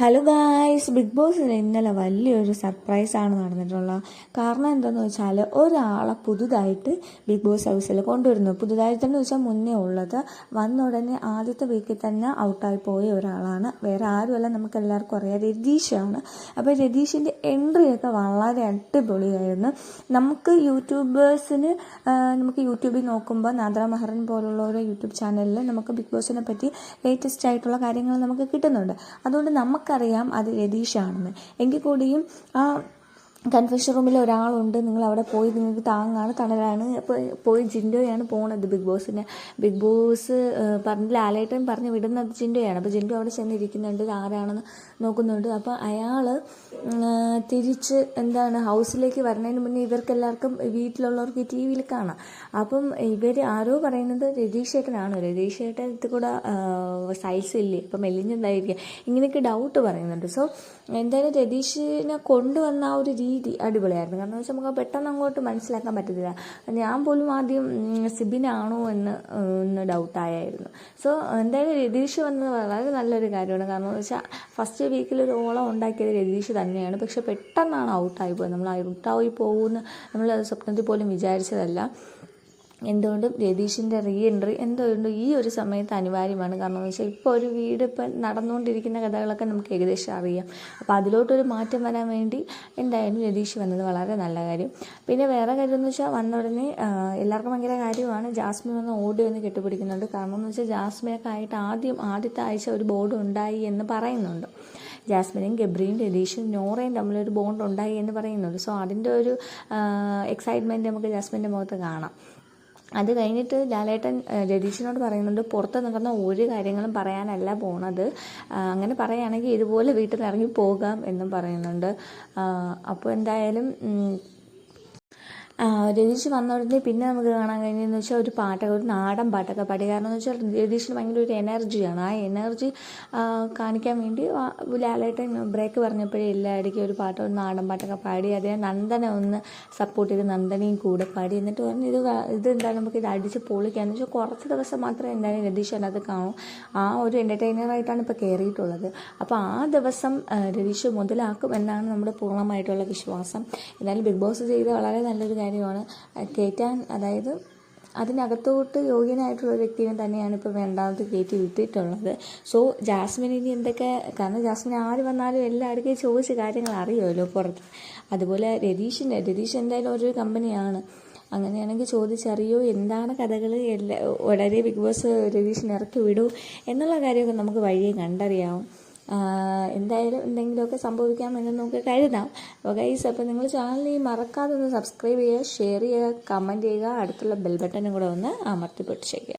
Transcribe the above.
Hello guys big ബോസിൽ ഇന്നലെ വലിയൊരു സർപ്രൈസാണ് നടന്നിട്ടുള്ളത്. കാരണം എന്താണെന്ന് വെച്ചാൽ ഒരാളെ പുതുതായിട്ട് ബിഗ് ബോസ് ഹൗസിൽ കൊണ്ടുവരുന്നു. പുതുതായിട്ട് പുതുതായിട്ടെന്ന് വെച്ചാൽ മുന്നേ ഉള്ളത് വന്ന ഉടനെ ആദ്യത്തെ വീക്കിൽ തന്നെ ഔട്ടായി പോയ ഒരാളാണ്. വേറെ ആരുമല്ല നമുക്ക് എല്ലാവർക്കും അറിയാം. രതീഷാണ്. അപ്പോൾ രതീഷിന്റെ എൻട്രിയൊക്കെ വളരെ അടിപൊളിയായിരുന്നു. നമുക്ക് യൂട്യൂബേഴ്സിന് നമുക്ക് യൂട്യൂബിൽ നോക്കുമ്പോൾ നാദ്ര മെഹ്റൻ പോലുള്ള ഓരോ യൂട്യൂബ് ചാനലിൽ നമുക്ക് ബിഗ് ബോസിനെ പറ്റി ലേറ്റസ്റ്റ് ആയിട്ടുള്ള കാര്യങ്ങൾ നമുക്ക് കിട്ടുന്നുണ്ട്. അതുകൊണ്ട് നമുക്കറിയാം അത് രതീഷാണെന്ന്. എങ്കിൽ കൂടിയും ആ കൺഫെഷൻ റൂമിൽ ഒരാളുണ്ട്. നിങ്ങൾ അവിടെ പോയി നിങ്ങൾക്ക് താങ്ങാണ് തണലാണ്. അപ്പോൾ പോയി ജിൻഡോയാണ് പോണത് ബിഗ് ബോസിന്. ബിഗ് ബോസ് പറഞ്ഞ് ലാലേട്ടൻ പറഞ്ഞ് വിടുന്നത് ജിൻഡോയാണ്. അപ്പോൾ ജിൻഡോ അവിടെ ചെന്നിരിക്കുന്നുണ്ട് ആരാണെന്ന് നോക്കുന്നുണ്ട്. അപ്പോൾ അയാൾ തിരിച്ച് എന്താണ് ഹൗസിലേക്ക് വരുന്നതിന് മുന്നേ ഇവർക്കെല്ലാവർക്കും വീട്ടിലുള്ളവർക്ക് ടി വിയിൽ കാണാം. അപ്പം ഇവർ ആരോ പറയുന്നത് രതീഷേട്ടനാണ്. രതീഷേട്ടൻ ഇത് കൂടെ സൈസ് ഇല്ലേ? അപ്പം മെലിഞ്ഞതായിരിക്കും ഇങ്ങനെയൊക്കെ ഡൗട്ട് പറയുന്നുണ്ട്. സോ എന്തായാലും രതീഷിനെ കൊണ്ടുവന്ന ആ ഒരു രീതി അടിപൊളിയായിരുന്നു. കാരണം വെച്ചാൽ നമുക്ക് പെട്ടെന്ന് അങ്ങോട്ട് മനസ്സിലാക്കാൻ പറ്റത്തില്ല. ഞാൻ പോലും ആദ്യം സിബിനാണോ എന്ന് ഒന്ന് ഡൗട്ടായിരുന്നു സോ എന്തായാലും രതീഷ് വന്നത് വളരെ നല്ലൊരു കാര്യമാണ്. കാരണം എന്ന് വെച്ചാൽ ഫസ്റ്റ് വീക്കിൽ ഒരു ഓളം ഉണ്ടാക്കിയത് രതീഷ് തന്നെയാണ്. പക്ഷെ പെട്ടെന്നാണ് ഔട്ടായി പോയത്. നമ്മൾ ഔട്ടായി പോകുമെന്ന് നമ്മൾ സ്വപ്നത്തിൽ പോലും വിചാരിച്ചതല്ല. എന്തുകൊണ്ടും രതീഷിന്റെ റീ എൻട്രി എന്തുകൊണ്ടും ഈ ഒരു സമയത്ത് അനിവാര്യമാണ്? കാരണം എന്ന് വെച്ചാൽ ഇപ്പോൾ ഒരു വീട് ഇപ്പം നടന്നുകൊണ്ടിരിക്കുന്ന കഥകളൊക്കെ നമുക്ക് ഏകദേശം അറിയാം. അപ്പോൾ അതിലോട്ടൊരു മാറ്റം വരാൻ വേണ്ടി എന്തായാലും രതീഷ് വന്നത് വളരെ നല്ല കാര്യം. പിന്നെ വേറെ കാര്യം എന്ന് വെച്ചാൽ വന്ന ഉടനെ എല്ലാവർക്കും ഭയങ്കര കാര്യമാണ്. ജാസ്മിൻ വന്ന് ഓടി വന്ന് കെട്ടിപ്പിടിക്കുന്നുണ്ട്. കാരണം എന്ന് വെച്ചാൽ ജാസ്മിനൊക്കെ ആയിട്ട് ആദ്യം ആദ്യത്തെ ആഴ്ച ഒരു ബോർഡ് ഉണ്ടായി എന്ന് പറയുന്നുണ്ട്. ജാസ്മിനും ഗബ്രിയും രതീഷും നോറയും തമ്മിലൊരു ബോണ്ട് ഉണ്ടായി എന്ന് പറയുന്നുണ്ട്. സോ അതിന്റെ ഒരു എക്സൈറ്റ്മെന്റ് നമുക്ക് ജാസ്മിന്റെ മുഖത്ത് കാണാം. അത് കഴിഞ്ഞിട്ട് ലാലേട്ടൻ രതീഷിനോട് പറയുന്നുണ്ട് പുറത്ത് നിൽക്കുന്ന ഒരു കാര്യങ്ങളും പറയാനല്ല പോണത്. അങ്ങനെ പറയുകയാണെങ്കിൽ ഇതുപോലെ വീട്ടിൽ നിന്ന് ഇറങ്ങി പോകാം എന്നും പറയുന്നുണ്ട്. അപ്പോൾ എന്തായാലും രതീഷ് വന്ന ഉടനെ പിന്നെ നമുക്ക് കാണാൻ കഴിഞ്ഞതെന്ന് വെച്ചാൽ ഒരു പാട്ടൊക്കെ ഒരു നാടൻ പാട്ടൊക്കെ പാടി. കാരണം എന്ന് വെച്ചാൽ രതീഷിന് ഭയങ്കര ഒരു എനർജിയാണ് ആ എനർജി കാണിക്കാൻ വേണ്ടി ലാലേട്ടൻ ബ്രേക്ക് പറഞ്ഞപ്പോഴേ എല്ലായിടയ്ക്കും ഒരു പാട്ട് ഒരു നാടൻ പാട്ടൊക്കെ പാടി. അതേ നന്ദനെ ഒന്ന് സപ്പോർട്ട് ചെയ്ത് നന്ദനയും കൂടെ പാടി. എന്നിട്ട് പറഞ്ഞു ഇത് ഇത് എന്തായാലും നമുക്ക് ഇത് അടിച്ച് പൊളിക്കാന്ന് വെച്ചാൽ കുറച്ച് ദിവസം മാത്രമേ എന്തായാലും രതീഷ് അതിനകത്ത് കാണൂ. ആ ഒരു എന്റർടൈനറായിട്ടാണ് ഇപ്പോൾ കയറിയിട്ടുള്ളത് അപ്പോൾ ആ ദിവസം രതീഷ് മുതലാക്കും എന്നാണ് നമ്മുടെ പൂർണമായിട്ടുള്ള വിശ്വാസം. എന്നാലും ബിഗ് ബോസ് ചെയ്ത് വളരെ നല്ലൊരു കാര്യമാണ്. കയറ്റാൻ അതായത് അതിനകത്തോട്ട് യോഗ്യനായിട്ടുള്ള വ്യക്തിയെ തന്നെയാണ് ഇപ്പോൾ രണ്ടാമത് കയറ്റി വിട്ടിട്ടുള്ളത്. സോ ജാസ്മിൻ ഇനി എന്തൊക്കെ കാരണം ജാസ്മിൻ ആര് വന്നാലും എല്ലാവർക്കും ചോദിച്ച കാര്യങ്ങൾ അറിയുമല്ലോ പുറത്ത്. അതുപോലെ രതീഷിന്റെ രതീഷ് എന്തായാലും ഒരു കമ്പനിയാണ്. അങ്ങനെയാണെങ്കിൽ ചോദിച്ചറിയോ എന്താണ് കഥകൾ എല്ലാ വളരെ ബിഗ് ബോസ് രതീഷിനിറക്കി വിടൂ എന്നുള്ള കാര്യമൊക്കെ നമുക്ക് വഴിയെ കണ്ടറിയാവും എന്തായാലും എന്തെങ്കിലുമൊക്കെ സംഭവിക്കാമെന്ന് നമുക്ക് കരുതാം. അപ്പോൾ ഗൈസ് അപ്പോൾ നിങ്ങൾ ചാനൽ മറക്കാതെ ഒന്ന് സബ്സ്ക്രൈബ് ചെയ്യുക ഷെയർ ചെയ്യുക കമന്റ് ചെയ്യുക അടുത്തുള്ള ബെൽ ബട്ടനും കൂടെ ഒന്ന് അമർത്തി പൊട്ടിച്ചേക്കുക